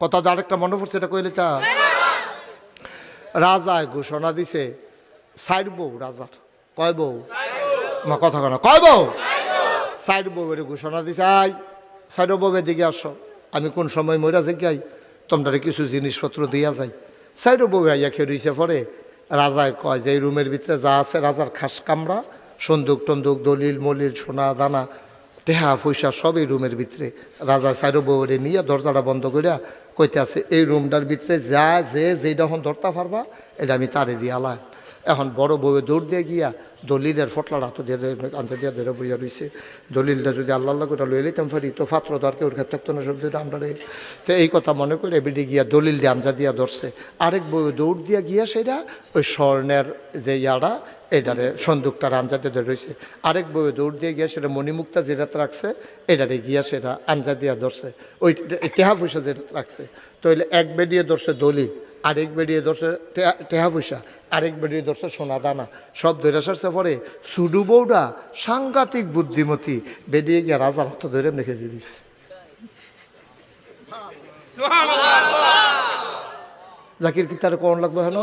কথা আরেকটা মনে পড়ছে, এটা কইলে তা। রাজায় ঘোষণা দিছে, সাইড বউ, রাজার। কয় বউ? মা কথা কেন কয় বউ? সাইড বউয়ের ঘোষণা দিছে আই সাইড বউয়ের দিকে আসো। আমি কোন সময় মরা যাই তোমরা কিছু জিনিসপত্র দিয়া যাই। সাইড বউ আইয়া খেয়ে রইছে পরে? রাজায় কয়, যে এই রুমের ভিতরে যা আছে, রাজার খাস কামরা, সন্দুক টন্দুক, দলিল, মলিল, সোনা, দানা, টেহা, পয়সা সব এই রুমের ভিতরে। রাজা সাইরো বউরে নিয়ে দরজাটা বন্ধ করিয়া কইতে আছে এই রুমটার ভিতরে যা, যে যেটা এখন ধরতে পারবা, এটা আমি তারে দিয়ে এখন বড় বউয়ে দৌড় দিয়ে গিয়া দলিলের ফটলার হাতে দিয়ে আনতে দিয়ে ধরে বইয়া রয়েছে দলিলটা যদি আল্লাহ আল্লাহ করে লইয়ে লিতাম পারি, তো ফাত্র দরকে ওর ক্ষেত্রে থাকতো না সব আমরা। তো এই কথা মনে করে এবিডি গিয়া দলিল দিয়ে আনজা দিয়া ধরছে আরেক বউয়ে দৌড় দিয়া গিয়া সেটা ওই স্বর্ণের যে ইয়ারা এটারে সন্দুকটার আঞ্জাতে ধরে রয়েছে। আরেক বউয়ে দৌড় দিয়ে গিয়া সেটা মণিমুক্তা যেটা রাখছে এটারে গিয়া সেটা আঞ্জা দিয়া ধরছে। ওই টেহা পয়সা যেটা রাখছে। তো এলে এক বেডিয়ে ধরছে দলিল আরেক বেডিয়ে ধরছে টেহা- পয়সা আরেক বেডিয়ে ধরছে সোনা দানা। সব ধরে সারছে পরে সুডু বউডা সাংঘাতিক বুদ্ধিমতী বেরিয়ে গিয়া রাজার হাত ধরে রেখে দিস জাকির কি তার কোন লাগবে হেন?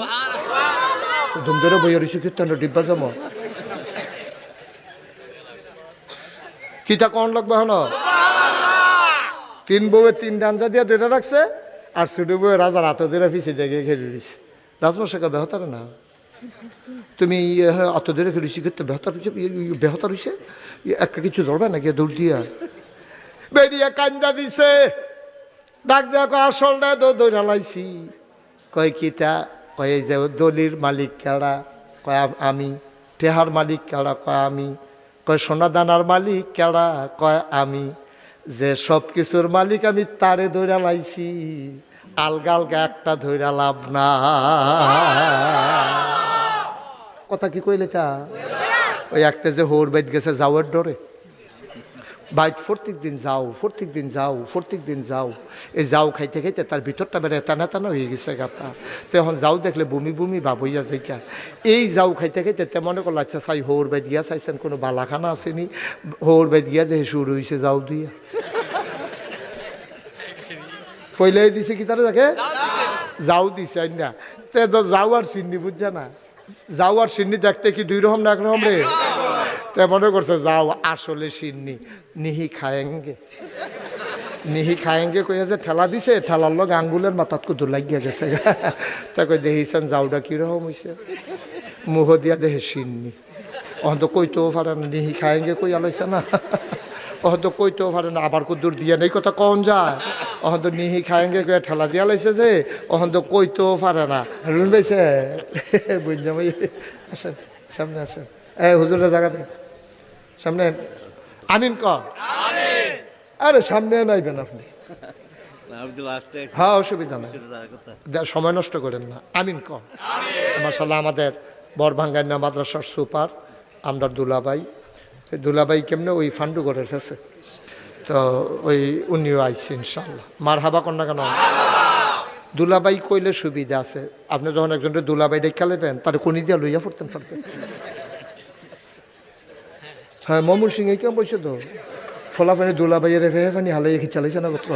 ধুম ধরে বইয়া রয়েছে কীর্তন ডিব্বা জমা। কিতা কন লাগবে হেন তিন বউয়ে তিন ডাঞ্জা দিয়ে ধরে রাখছে আর ছোট বউয়ে রাজার হাতে ধরে পিছিয়ে দেখে খেলে দিছে। রাজমশাকে বেহতার না? তুমি অত ধরে খেলেছি কিন্তু বেহতার হয়েছে বেহতার হয়েছে একটা কিছু ধরবে নাকি দৌড় দিয়া। বেরিয়ে কান্দা দিছে। ডাক দেওয়া আসল না দৌড়া লাইছি কয়, কিতা কয় এই যে দলির মালিক কেড়া? কয় আমি টেহার মালিক কেড়া? কয় আমি। কয় সোনা দানার মালিক কেড়া? কয় আমি। যে সব কিছুর মালিক আমি তারে ধইরা লাইছি। আলগা আলগা একটা ধইরা লাভ না। কথা কি কইলে তা? ওই একটা যে হোর বাইত গেছে যাওয়ার ডরে। বাইক প্রত্যেক দিন যাও প্রত্যেক দিন যাও প্রত্যেক দিন যাও এই যাও খাইতে খাইতে তার ভিতরটা বেড়ে টানা টানা হয়ে গেছে গাতা তো এখন যাও দেখলে বমি বমি ভাব হইয়া যাইকা এই যাও খাইতে খাইতে তে মনে করল আচ্ছা চাই হোর বাই দিয়া চাইছেন কোনো বালাখানা আসেনি হোর বাই দিয়া দেহে শুরু হয়েছে যাও দিয়া পইলাই দিছে কি তারা দেখে যাও দিছে না তে তো যাও আর সিন্নি বুঝছে না যাও আর সিন্নি দেখতে কি দুই রকম না এক রকম রে তে মনে করছে, যাও, আসলে সিন্নি, নিহি খায়েঙ্গে। নিহি খায়েঙ্গে কইয়া যে ঠেলা দিছে, ঠেলার লগ আঙ্গুলের মাথাত কুদু লাগিয়া গেছে। তা কই দেখিছেন যাওটা কীরকম হইছে? মুহ দিয়া দেহে সিন্নি। অহন্ত কইতেও পারে না, নিহি খায়েঙ্গে কই আলাইছে না। অহন্ত কইতেও পারে না, আবার কুদুর দিয়া নেই, কথা কন যায়। অহন্ত নিহি খায়েঙ্গে কইয়া ঠেলা দিয়া লাইছে যে অহন্ত কইতেও পারে না। রুন পাইছে বুঝলাম আসেন, সামনে আসেন। এই হুজুরের জায়গাতে। সামনে আমিন ক? আরে সামনে নাইবেন আপনি। হ্যাঁ অসুবিধা নাই। সময় নষ্ট করেন না। আমিন ক? মাসাল্লাহ আমাদের বরভাঙ্গান্না মাদ্রাসার সুপার আমরা দুলাবাই দুলাবাই কেমনে ওই ফান্ডুগড়ের ফেসে তো ওই উনিও আইসি ইনশাল্লাহ মার হাবা কন্যা কেন? দুলাবাই কইলে সুবিধা আছে। আপনি যখন একজনের দুলাবাই ডেকে লেবেন তার কোনি দিয়া লইয়া পড়তেন পারতেন হ্যাঁ মমুর সিং কেমন বলছে তো? ফলাফানি দুলাবাইয়ের রেফে ফানি হালাই কি চালাইছে না কত?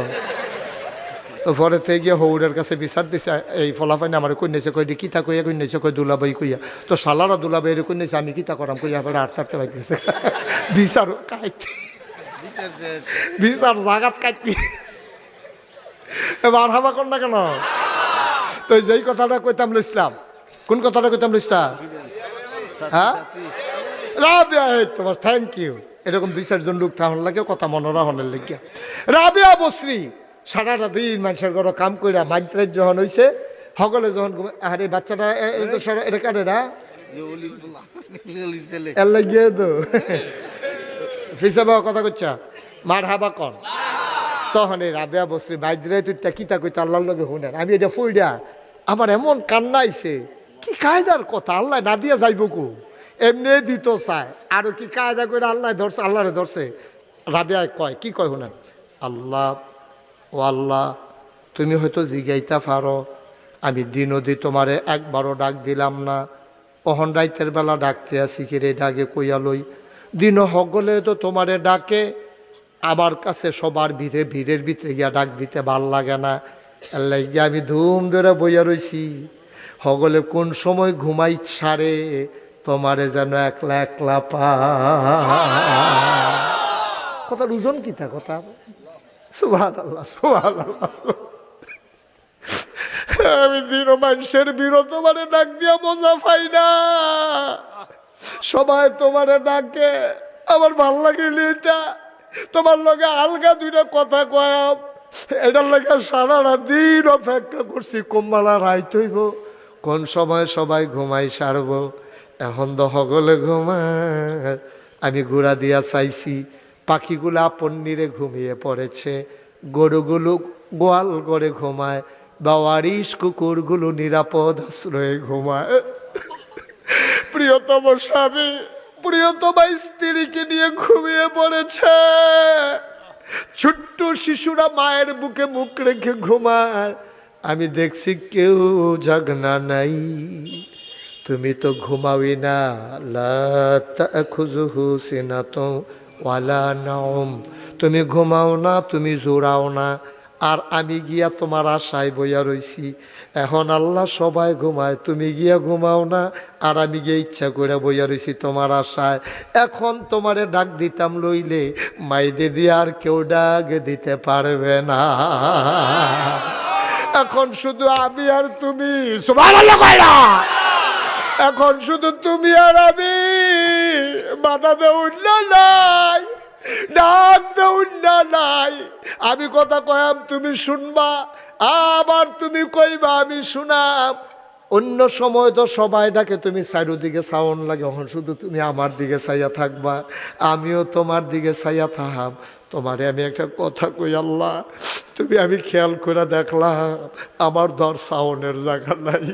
তো পরে থেকে গিয়ে হৌরের কাছে বিচার দিছে, এই ফলা ফলাফাইনে আমার কই দি কিতা কইয়া কন্যাছে কই দুলাবাই কইয়া। তো সালারা দুলাবাই রে কন্যাছে আমি কিতা করাম কইয়া পরে আট তারতে বাইতেছে বিচার কাইতে বিচার জাগাত কাইতে এবার হাবা কর না কেন? তো যেই কথাটা কইতাম লইছিলাম, কোন কথাটা কইতাম লইছিলাম? হ্যাঁ? থ্যাংক ইউ এরকম দুই, চারজন লোক থাকুন লাগে, কথা মনোরা হনের লাগিয়া। রাবিয়া বসরি, সারাটা দিন মানুষের ঘরে কাম কইরা মাইত্রের যখন হইছে সকলে যখন আরে বাচ্চাটা এটা কাটে না কথা হাবা আমার এমন কান্না আইছে, কি কায়দার কথা? আল্লাহ না দিয়া যাইব কু? এমনি দিত চায় আরও কি কায়দা করে আল্লাহ ধরছে, আল্লাহরে ধরছে? রাবিয়া কয়, কি কয় শুনেন? আল্লাহ, ও আল্লাহ, তুমি হয়তো জিগাইতা পারো, আমি দিনদি তোমারে একবারও ডাক দিলাম না। অহন রাইতের বেলা ডাকতে আসি কিরে ডাকে কইয়া লই। দিন সকলে তো তোমারে ডাকে, আমার কাছে সবার ভিড়ে, ভিড়ের ভিতরে গিয়া ডাক দিতে ভালো লাগে না। আল্লাহ গিয়ে আমি ধুম ধরে বইয়া রইছি। হগলে কোন সময় ঘুমাই সারে তোমারে যেন একলা একলা পা কথা ওজন কি তা, কথা? সুভান আল্লাহ সুভান আল্লাহ আমি দিন মানুষের বিরত মানে ডাক দিয়া মজা পাই না। সবাই তোমারে ডাকে। আমার ভালো লাগে এটা। তোমার লগে আলগা দুইটা কথা কয়াম এটার লাগে সারাটা দিন অপেক্ষা করছি, কোম্বালা রাইত হইব, কোন সময় সবাই ঘুমাই সারব। এখন তো হগলে ঘুমায়। আমি ঘোড়া দিয়া চাইছি, পাখিগুলো আপন নিরে ঘুমিয়ে পড়েছে। গরুগুলো গোয়াল করে ঘুমায় বা বাওয়ারিশ কুকুরগুলো নিরাপদ আশ্রয়ে ঘুমায়। প্রিয়তম স্বামী, প্রিয়তম স্ত্রীকে নিয়ে ঘুমিয়ে পড়েছে। ছোট্ট শিশুরা মায়ের বুকে মুখ রেখে ঘুমায়। আমি দেখছি কেউ জাগনা নাই। তুমি তো ঘুমাওই না। ওয়ালা নাওম। তুমি ঘুমাও না, তুমি জোড়াও না। আর আমি গিয়া তোমার আশায় বইয়া রইছি। এখন আল্লাহ সবাই ঘুমায়, তুমি গিয়া ঘুমাও না। আর আমি গিয়ে ইচ্ছা করে বইয়া রইছি তোমার আশায়। এখন তোমারে ডাক দিতাম লইলে মাইদে দিয়ে আর কেউ ডাক দিতে পারবে না। এখন শুধু আমি আর তুমি। সুবহানাল্লাহ কয়রা এখন শুধু তুমি আর আমি। বাধা দেউন নাই ডাক দেউন নাই আমি কথা কয়াম, তুমি শুনবা, আবার তুমি কইবা, আমি শুনাম। অন্য সময় তো সবাই ডাকে, তুমি চারিদিকে সাউন লাগে, এখন শুধু তুমি আমার দিকে চাইয়া থাকবা, আমিও তোমার দিকে চাইয়া থাকাম তোমারে আমি একটা কথা কই, আল্লাহ, তুমি আমি খেয়াল করে দেখলাম, আমার ধর সাউনের জায়গা নাই।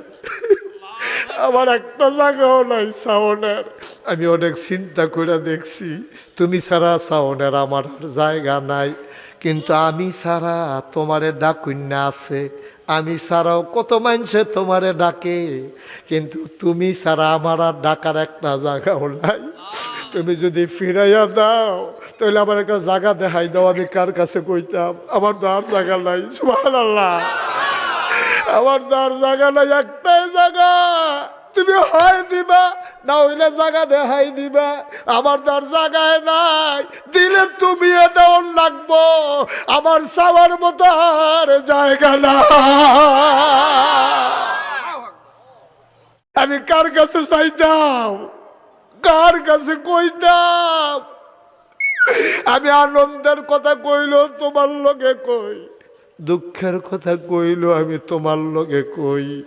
আমার একটা জায়গাও নাই সাউনের। আমি অনেক চিন্তা করে দেখছি, তুমি ছাড়া সাউনের আমার জায়গা নাই। কিন্তু আমি ছাড়া তোমারে ডাকুন্যা আছে। আমি ছাড়াও কত মানুষে তোমারে ডাকে। কিন্তু তুমি ছাড়া আমার আর ডাকার একটা জায়গাও নাই। তুমি যদি ফিরাইয়া দাও, তাহলে আমার একটা জায়গা দেখাই দাও, আমি কার কাছে কইতাম? আমার তো আর জায়গা নাই, সুবহানাল্লাহ। আমার তার জায়গা নাই, একটাই জায়গা। তুমি হয় দিবা, না হইলে জায়গা দেখাই দিবা। আমার তার জায়গায় নাই, দিলে তুমি দেওয়ার লাগবো। আমার সাবার মতো আর জায়গা না আমি কার কাছে চাইতাম? কার কাছে কইতাম? আমি আনন্দের কথা কইল তোমার লোকে কই দুঃখের কথা কইল, আমি তোমার লগে কই?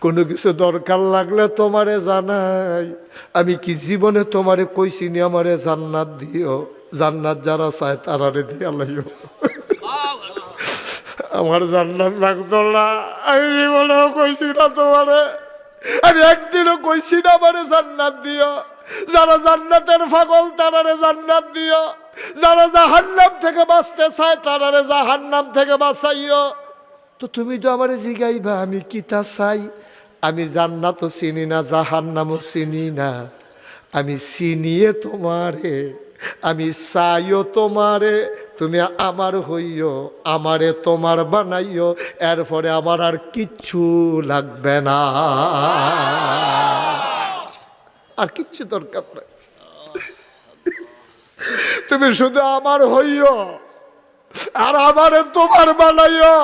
কোনো কিছু দরকার লাগলে তোমারে জানাই। আমি কি জীবনে তোমারে কইছি নি আমারে জান্নাত দিও? জান্নাত যারা চায় তারারে দিয়া লাইও। আমার জান্নাত লাগতো না। আমি জীবনেও কইছি না তোমারে। আমি একদিনও কইছি না আমারে জান্নাত দিও। যারা জান্নাতের ফাগল তারারে জান্নাত দিও। যারা জাহান্নাম থেকে বাঁচতে চায়, তারারে জাহান্নাম থেকে বাঁচাইও। তো তুমি তো আমারে জিগাইবা, আমি কিতা চাই? আমি জান্নাতও চিনি না, জাহান্নামও চিনি না। আমি চিনিয়ে তোমারে, আমি চাইও তোমারে, তুমি আমার হইও, আমারে তোমার বানাইও, এরপরে আমার আর কিচ্ছু লাগবে না। আর কিচ্ছু দরকার নাই। তুমি শুধু আমার হইও, আর আমারে তোমার বানাইও।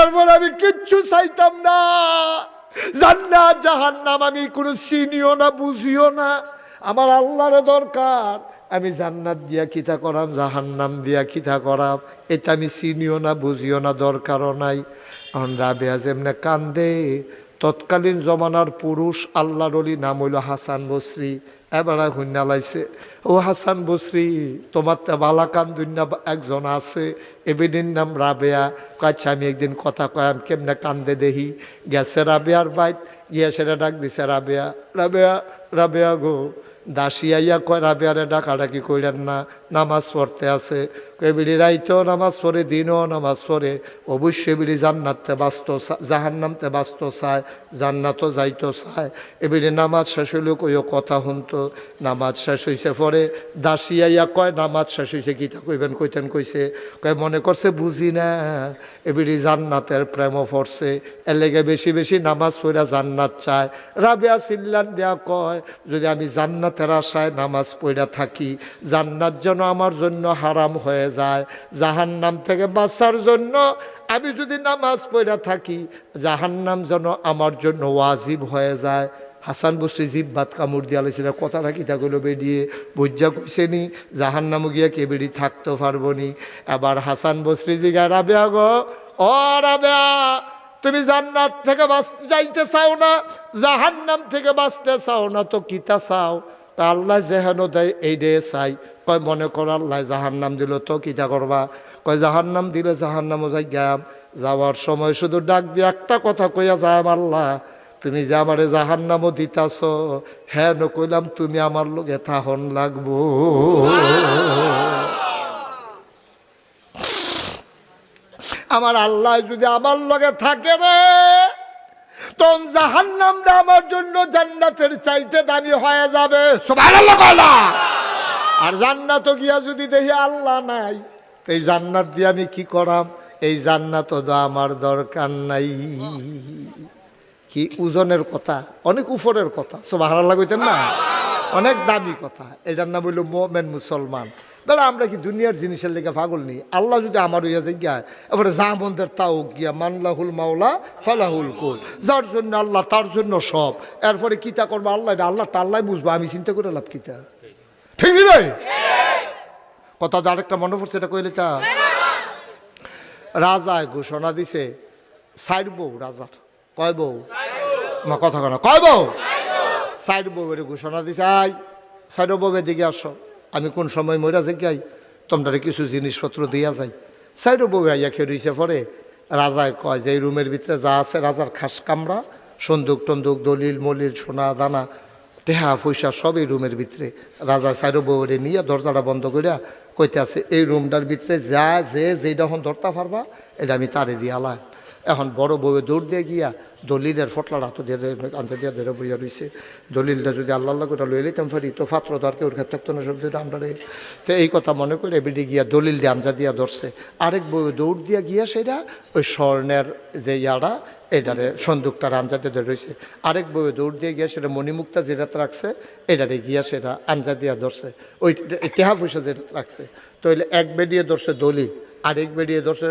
এরপর আমি কিচ্ছু চাইতাম না। জান্নাত, জাহান্নাম, আমি কোনো চিনিও না, বুঝিও না। আমার আল্লাহরে দরকার, আমি জান্নাত দিয়া কিতা করাম, জাহান্নাম দিয়া কিতা করাম। এটা আমি চিনিও না, বুঝিও না, দরকারও নাই। এখন রাবেয়া যেমনে কান্দে তৎকালীন জমানার পুরুষ আল্লাহর অলি নাম হইল হাসান বসরি। এবার হুন্না লাইছে। ও হাসান বসরি, তোমার তো বালাকান দুন্যা একজন আছে। এবেদিন নাম রাবেয়া। কাছে আমি একদিন কথা কয়াম কেমনে কান্দে দেহি গেছে রাবেয়ার বাইত, গিয়া সেটা ডাক দিছে রাবেয়া। রাবেয়া রাবেয়া গো। দাসী আইয়া কয়, রাবেয়ারে ডাকাডাকি কইলেন না, নামাজ পড়তে আছে। এবিড়ি রাইতেও নামাজ পড়ে, দিনও নামাজ পড়ে। অবশ্যই এবিড়ি জান্নাতে বাস্ত জাহান্নামতে বাস্ত চায়, জান্নাতও যাইতো, চায়। এবিড়ি নামাজ শেষ হইলে কইও কথা শুনতো? নামাজ শেষ হইছে পরে দাসিয়াইয়া কয়, নামাজ শেষ হইছে গীতা কইবেন, কইতেন কইছে। কয়, মনে করছে বুঝি না এবিড়ি জান্নাতের প্রেম পড়ছে। এর লেগে বেশি বেশি নামাজ পড়া জান্নাত চায়। রাবিয়া সিল্লান দেয়া কয়, যদি আমি জান্নাতের আশায় নামাজ পড়া থাকি, জান্নাত যেন আমার জন্য হারাম হয়ে যায়। জাহান্নাম থেকে বাঁচার জন্য আমি যদি নামাজ পড়া থাকি, জাহান্নাম যেন আমার জন্য ওয়াজিব হয়ে যায়। হাসান বসরি জিভ ভাত কামড় দিয়া লেছিল কথাটা কিতাগুলো বেরিয়ে? বুঝা কইছে নি জাহান নামু গিয়া কে বেরি থাকতে পারব নি। এবার হাসান বসরি জিগা, রাবেয়া গো, ও রাবেয়া, তুমি জান্নাত থেকে বাঁচতে যাইতে চাও না? জাহান্নাম থেকে বাঁচতে চাও না তো কিতা চাও? তা আল্লাহ যেহেন দেয়, এই ডে চাই। কয়, মনে করো আল্লাহ জাহান নাম দিল, তো কিতা করবা? কয়, জাহান্নাম দিলে জাহান্নামও যাই গাম যাওয়ার সময় শুধু ডাক দিয়ে একটা কথা কইয়া যায় আল্লাহ, তুমি যে আমারে জাহান নামও দিতাছ হ্যাঁ কইলাম তুমি আমার লোকে থাহন লাগবো। আমার আল্লাহ যদি আমার লগে থাকে রে তখন জাহান নামটা আমার জন্য জান্নাতের চাইতে দামি হয়ে যাবে। আর জান্নাত গিয়া যদি দেখি আল্লাহ নাই এই জান্নাত দিয়ে আমি কি করাম? এই জান্নাত তো আমার দরকার নাই। কি ওজনের কথা? অনেক উপরের কথা। সব হারা লাগইতেন না? অনেক দামি কথা। এটার নাম হইল মোমেন মুসলমান। দাদা আমরা কি দুনিয়ার জিনিসের লেগে পাগল নেই আল্লাহ যদি আমার হইয়া যাই গিয়া এবারে যা মন্দের তাও গিয়া মানলাহুল মাওলা, ফালাহুল কুল। যার জন্য আল্লাহ, তার জন্য সব। এরপরে কিতা করব? আল্লাহ আল্লাহ টাল্লাই বুঝব, আমি চিন্তা করে লাভ কিতা ঠিক রে কথা তো আরেকটা মনে পড়ছে, এটা কইলে তা? রাজায় ঘোষণা দিছে, সাইড বউ রাজার। কয় বউ? কথা কয় বউ? সাইড বউ। এর ঘোষণা দিছে আই সাইড বউ দিকে আসো। আমি কোন সময় মরা যে গাই তোমরা কিছু জিনিসপত্র দিয়া যাই। সাইড বউ আইয়া খেয়ে রইছে পরে রাজায় কয় যে এই রুমের ভিতরে যা আছে রাজার খাস কামরা, সন্দুক টন্দুক, দলিল, মলিল, সোনা, দানা, টেহা, পয়সা সব এই রুমের ভিতরে। রাজা সাইড বউরে নিয়ে দরজাটা বন্ধ করিয়া কইতে আছে এই রুমটার ভিতরে যা যে যেটা এখন ধরতে পারবা, এটা আমি তারে দিয়ে আলাম এখন বড় বউয়ে দৌড় দিয়ে গিয়া দলিলের ফটলার হাত দিয়ে আনতে দিয়ে ধরে বইয়া রয়েছে দলিলটা যদি আল্লাহ আল্লাহ করে লই লইতাম পারি তো তো আর কেউ ক্ষেত্রে থাকতো না, সব আমরা। তো এই কথা মনে করে বেডি গিয়া দলিল দিয়ে আমজা দিয়া ধরছে। আরেক বউয়ে দৌড় দিয়া গিয়া সেটা ওই স্বর্ণের যে ইয়ারা এটারে সন্দুকটার আঞ্জাতে ধরে রয়েছে আরেক বউয়ে দৌড় দিয়ে গিয়া সেটা মণিমুক্তা যেটা রাখছে, এটারে গিয়া সেটা আঞ্জা দিয়া ধরছে। ওই টেহা পয়সা যেটা রাখছে। তো এক বেডিয়ে ধরছে দলিল। আরেক বেডিয়ে ধরছে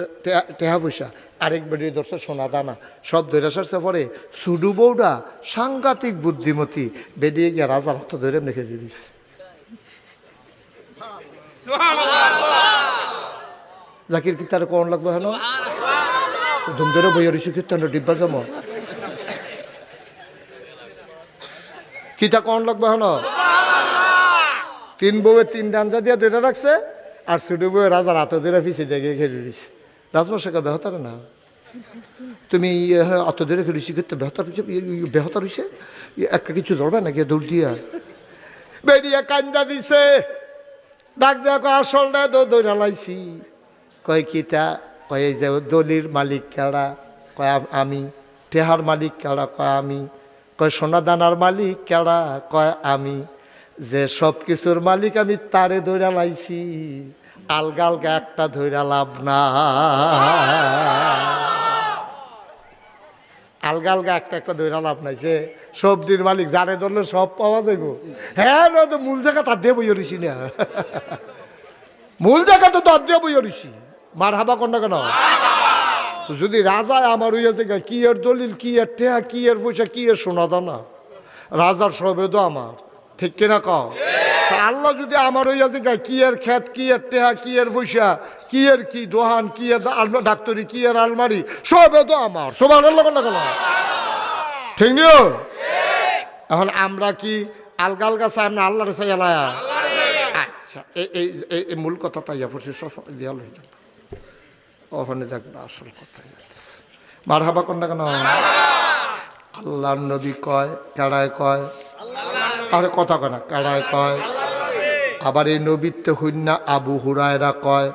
টেহা- পয়সা আরেক বেডিয়ে ধরছে সোনা দানা। সব ধরে সারছে পরে সুডু বৌডা সাংঘাতিক বুদ্ধিমতী। বেডিয়ে গিয়া রাজার হাত ধরে রেখে দিস জাকির কি তার কোন লাগবে হেন? ধুম ধরে বইয়া রয়েছে কীর্তন ডিব্বা জমা। কিতা কোন লাগবে হেন? তিন বউয়ে তিন ডাঞ্জা দিয়া দুইটা রাখছে। আর ছোটো বউয়ে রাজার হাতে ধরে পিছিয়ে দেখে ঘেরে দিছে। রাজমশাকে বেহতারে না? তুমি অত ধরে খেলেছি কিন্তু বেহতার হয়েছে বেহতার হয়েছে একটা কিছু ধরবে নাকি দৌড় দিয়া? বেরিয়ে কান্দা দিছে। ডাক দেয়া কয়, আসল না দৌ দৌড়া লাইছি কয় কিতা কয় যে দলির মালিক কেড়া কয় আমি। টেহার মালিক কেড়া কয়, আমি। কয়, সোনা দানার মালিক কেড়া কয়, আমি। যে সব কিছুর মালিক আমি তারে ধইরা লাইছি। আলগা আলগা একটা ধইরা লাভ না আলগা আলগা একটা একটা ধইরা লাভ নাই। সে সবজির মালিক যারে ধরলে সব পাওয়া যাইব। হ্যাঁ না তো মূল জায়গা তার দিয়ে বইয়া রইছি না। মূল জায়গা তো তার দিয়ে বইয়া রইছি মার হাবা কন্যা কেন? তো যদি রাজায় আমার হইয়াছে গা, কি এর দলিল কি এর টেহা কি এর পয়সা কি এর সোনা দানা? রাজার সবে তো আমার। ঠিক কিনা তা আল্লাহ যদি আমার হইয়াছে গা, কি এর খেত কি এর টেহা কি এর পয়সা কি এর কি দোহান কি এর ডাক্তারি কি এর আলমারি সবে তো আমার। সবার ঠিক নিও? এখন আমরা কি আলগা আলগা চাই না আল্লাহর চাই আল্লাহ আচ্ছা এই এই এই- মূল কথা ইয়া পড়ছে সব দেওয়াল হয়ে যাবে ওখানে দেখবে আসল কথা মার হাবা কন্যা কেন? আল্লাহ নবী কয় কেড়ায় কয়? আরে কথা কয় না কেড়ায় কয়। আবার এই নবীত্ব হইনা আবু হুরায়রা কয়।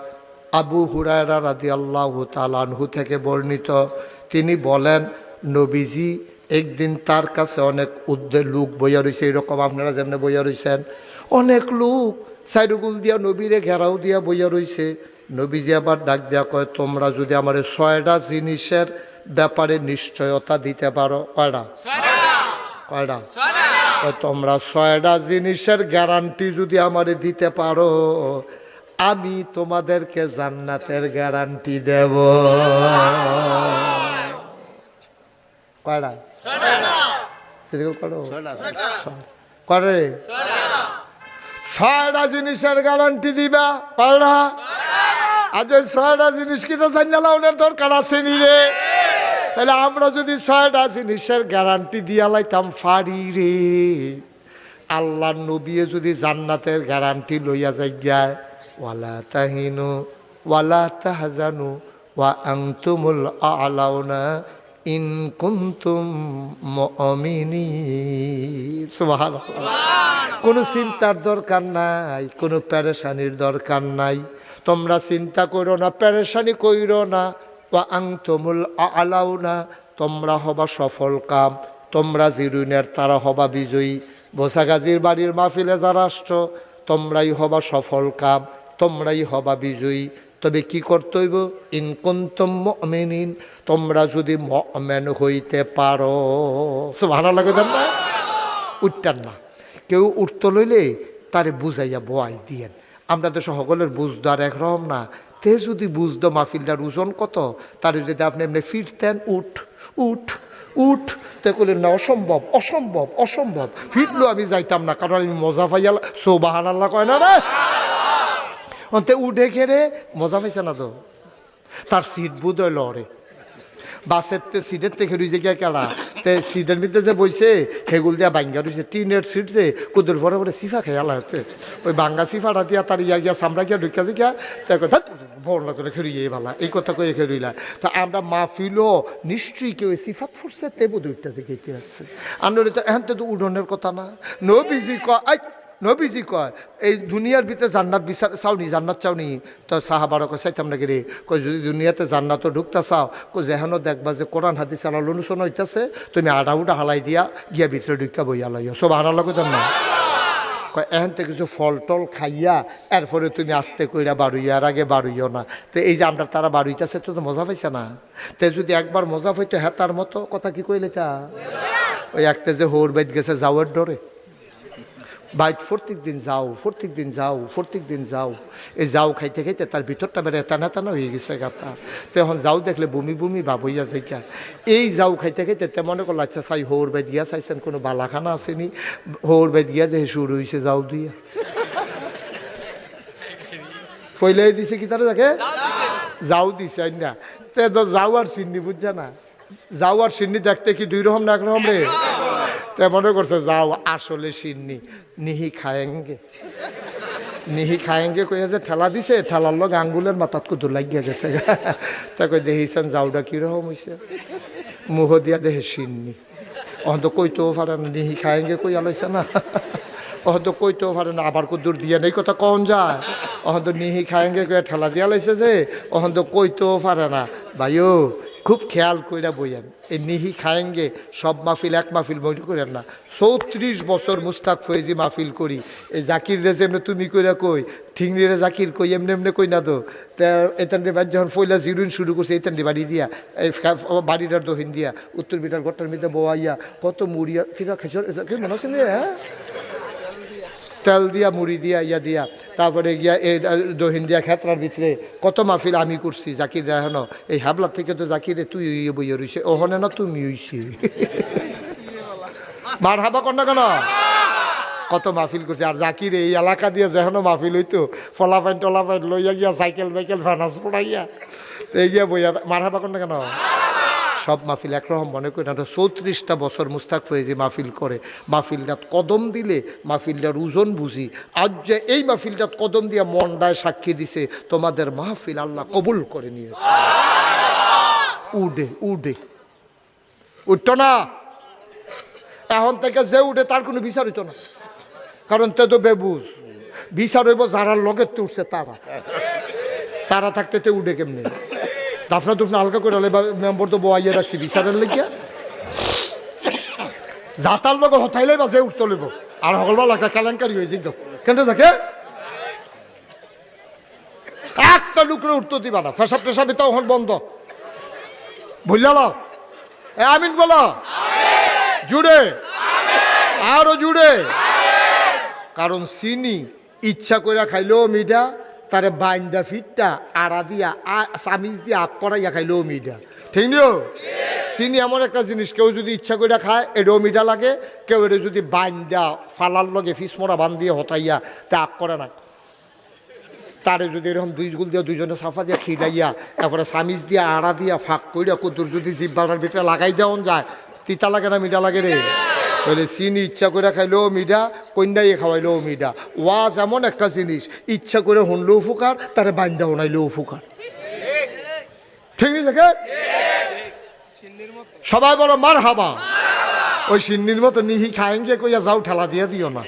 আবু হুরায়রা রাদি আল্লাহ তালানহু থেকে বর্ণিত। তিনি বলেন নবীজি একদিন তার কাছে অনেক উদ্দের লোক বইয়া রয়েছে এরকম আপনারা যেমনি বইয়া রয়েছেন অনেক লোক সাইডুগুল দিয়া নবীরে ঘেরাও দিয়া বইয়া রয়েছে নবীজি আবার ডাক দিয়া কয় তোমরা যদি আমার ছয়টা জিনিসের ব্যাপারে নিশ্চয়তা দিতে পারো। কয়টা? কয়টা? কয় তোমরা ছয়টা জিনিসের গ্যারান্টি যদি আমারে দিতে পারো আমি তোমাদেরকে জান্নাতের গ্যারান্টি দেব। কয়টা? করে। ছয়টা। জিনিসের গ্যারান্টি দিবা কয়টা আজ ওই ছয়টা জিনিস কি তো জানালাউনের দরকার আছে নি রে? তাহলে আমরা যদি ছয়টা জিনিসের গ্যারান্টি দিয়া লাইতাম, ফাড়ি রে। আল্লাহ নবিয়ে যদি জান্নাতের গ্যারান্টি লইয়া যাই যায় ওয়ালা তাহিনু, ওয়ালা তাহজানু, ওয়া আংতুমুল আলাউনা ইন কুন্তুম মুমিনি কোনো চিন্তার দরকার নাই, কোনো প্যারেশানির দরকার নাই। তোমরা চিন্তা করো না প্যারেশানি কইরো না। আংতমুল আলাও না তোমরা হবা সফল কাম, তোমরা জিরুনের তারা হবা বিজয়ী। বোসাগাজির বাড়ির মাহফিলে যারা আসছো, তোমরাই হবা সফল কাম, তোমরাই হবা বিজয়ী। তবে কি করতে হইব? ইনকন্তম মমিনিন, তোমরা যদি মেন হইতে পারো। ভালো লাগে না? উঠতেন না। কেউ উঠতে লইলে তারে বুঝাইয়া বয়াই দিয়েন। আমরা তো সকলের বুঝদার একরকম না। তে যদি বুঝতো মাহফিলটার ওজন কত, তার যদি আপনি এমনি ফিরতেন, উঠ উঠ উঠ, তে করলেন না, অসম্ভব অসম্ভব অসম্ভব। ফিরলেও আমি যাইতাম না, কারণ আমি মজা পাইয়াল সৌবাহান আল্লাহ কয় না রে? অন্তে উঠে ঘেরে মজা পাইছে না তো? তার সিট বুধ লড়ে। বাসের তে সিটের থেকে রুইছে গিয়া কেলা। তে সিটের মধ্যে যে বইছে সেগুল দিয়া বাঙ্গা রয়েছে টিনের সিট যে, কুদুর ভরে ভরে সিফা খেয়াল হচ্ছে ওই বাঙ্গা সিফাটা দিয়া তার ইয়া গিয়া, সামরা গিয়া ঢুকিয়া গিয়া তাকে ভরলা করে খেড়িয়ে ভালা এই কথা কয়ে খেড়িলা তা আমরা মাহফিলও নিশ্চয়ই কেউ সিফাত ফুরছে তে বোধ উঠতেছে গেতে আসছে আন্দোলিত এখন তো উডনের কথা না। নবীজি কয় নবীজি কয়, এই দুনিয়ার ভিতরে জান্নাত বিচার চাওনি, জান্নাত চাওনি। তো সাহাবার কয়, চাইতাম নাকি রে, কয়, যদি দুনিয়াতে জান্নাতও ঢুকতে চাও, কয় যেহেন দেখবা যে কোরআন, হাদিস, আলাল অনুসরণ হইতেছে, তুমি আডা উডা হালাই দিয়া গিয়া ভিতরে ঢুকা বইয়া লাইও সব আনার লাগে না। কয়, এহেন থেকে কিছু ফল টল খাইয়া এরপরে তুমি আস্তে কইরা আর আগে বাড়ুইও না। তো এই যে আমরা তারা বাড়ুইতেছে তো তো মজা পাইছে না। তে যদি একবার মজা পাইতো হ্যাঁ তার মতো, কথা কি কইলে তা? ওই একটা যে হোর বাইত গেছে, যাওয়ার ডরে। বাইট প্রত্যেক দিন যাও প্রত্যেক দিন যাও প্রত্যেক দিন যাও এই যাও খাইতে খাইতে তার ভিতরটা বেড়ে টানা টানা হয়ে গেছে গাতা তো এখন যাও দেখলে বমি বমি ভাব হইয়া যাইকা এই যাও খাইতে খাইতে তে মনে করল আচ্ছা চাই হৌর বাই দিয়া চাইছেন কোনো বালাখানা আসেনি হৌর বাই দিয়া দেখে শুরু হয়েছে যাও দিয়া পইলাই দিছে কি তারা যাকে যাও দিছে না তে তো যাও আর সিন্নি বুঝছে না যাও আর সিন্নি দেখতে কি দুই রকম না এক রকম রে তে মনে করছে, যাও, আসলে সিন্নি, নিহি খায়েঙ্গে। নিহি খায়েঙ্গে কইয়া যে ঠেলা দিছে, ঠেলার লগ আঙ্গুলের মাথাত কুদু লাগিয়া গেছে। তা কই দেখিছেন যাওটা কীরকম হয়েছে মুহ দিয়া দেহে সিন্নি। অহন্ত কইতেও পারে না, নিহি খায়েঙ্গে কই আলাইছে না। অহন্ত কইতেও পারে না, আবার কুদুর দিয়ে নেই কথা কন যায়। অহন্ত নিহি খায়েঙ্গে কইয়া ঠেলা দিয়া লাইছে যে অহন্ত কইতেও পারে না। ভাইও খুব খেয়াল কইরা বইয়েন এই নিহি খায়েঙ্গে সব মাহফিল এক মাহফিল মনে করেন না। চৌত্রিশ বছর মুস্তাক ফয়েজি মাহফিল করি। এই জাকির রে যেমনি তুমি কইরা কই ঠিংরি রে জাকির কই, এমনি এমনি কই না তো? তা রে যখন ফইলা জিরুন শুরু করছে এতান বাড়ি দিয়া, এই বাড়িটার দহিন দিয়া, উত্তর বিটার ঘরটার মধ্যে বোয়াইয়া কত মুড়িয়া কিনা খেসর মনে হচ্ছে হ্যাঁ? তেল দিয়া মুড়ি দিয়া ইয়া দিয়া। তারপরে গিয়া এই দহিন দিয়া খেতরার ভিতরে কত মাহফিল আমি করছি জাকির রাহন এই হাবলার থেকে তো জাকিরে তুই ইয়ে বইয়া রইছে ওহনে না তুমি হইছি। মার হাবা না কেন? কত মাহফিল করছে আর জাকির এই এলাকা দিয়ে যেন মাহফিল হইতো ফলাফাইন টলাফাইন লইয়া গিয়া সাইকেল বাইকেল ফানাস পড়াইয়া এই গিয়া বইয়া মার হাবা না কেন? সব মাহফিল একরকম মনে করি না চৌত্রিশটা বছর মুস্তাক ফয়েজি মাহফিল করে। মাহফিলটাত কদম দিলে মাহফিলটার ওজন বুঝি। আজ যে এই মাহফিলটাত কদম দিয়া মন্ডায় সাক্ষী দিছে, তোমাদের মাহফিল আল্লাহ কবুল করে নিয়েছে। উডে উডে। উঠত না। এখন থেকে যে উঠে তার কোনো বিচার হইতো না। কারণ তে তো বেবুজ। বিচার হইব যারা লগে তুলছে তারা। তারা থাকতে তে উঠে কেমনি? দাফনা তুফনা হালকা করে হলে মেম্বর তো বয়াইয়ে রাখছি, বিচারের লেগিয়া। যাতার লগে হতাইলে বাজে উঠতে লইব। আর সকলবার একটা কেলেঙ্কারি হয়েছে তো কেন থাকে? একটা লুকরে উঠতে দিবা না, ফেসাব টেসাব তখন বন্ধ। বুঝলাম এ আমিন বলো? জুড়ে? আরও জুড়ে? কারণ চিনি ইচ্ছা করে খাইলেও মিঠা তারে বাইন্দা ফিটটা, আড়া দিয়া চামিচ দিয়া আগ করাইয়া খাইলেও মিঠা ঠিক নিও? চিনি এমন একটা জিনিস, কেউ যদি ইচ্ছা করে খায় এটাও মিঠা লাগে, কেউ এটা যদি বাইন্দা ফালার লগে ফিসমরা বান দিয়ে হতাইয়া তা আগ করে না তারে যদি এরকম দুই গুল দিয়ে দুইজনে সাফা দিয়ে খিরাইয়া তারপরে সামিজ দিয়ে, আড়া দিয়া ফাঁক কইরা কুতুর যদি জিব্বাটার ভিতরে লাগাই দেওয়ান যায়, তিতা লাগে না মিঠা লাগে রে? তাহলে চিনি ইচ্ছা করে খাইলেও মিঠা, কন্যাই খাওয়াইলেও মিঠা। ওয়াজ এমন একটা জিনিস, ইচ্ছা করে শুনলেও ফুকার তারে বান্ধা শোনাইলেও ফুকার ঠিক আছে? সবাই বলো মার হাবা ওই সিন্নির মতো নিহি খায়েঙ্গে কইয়া যাও ঠেলা দিয়ে দিও না।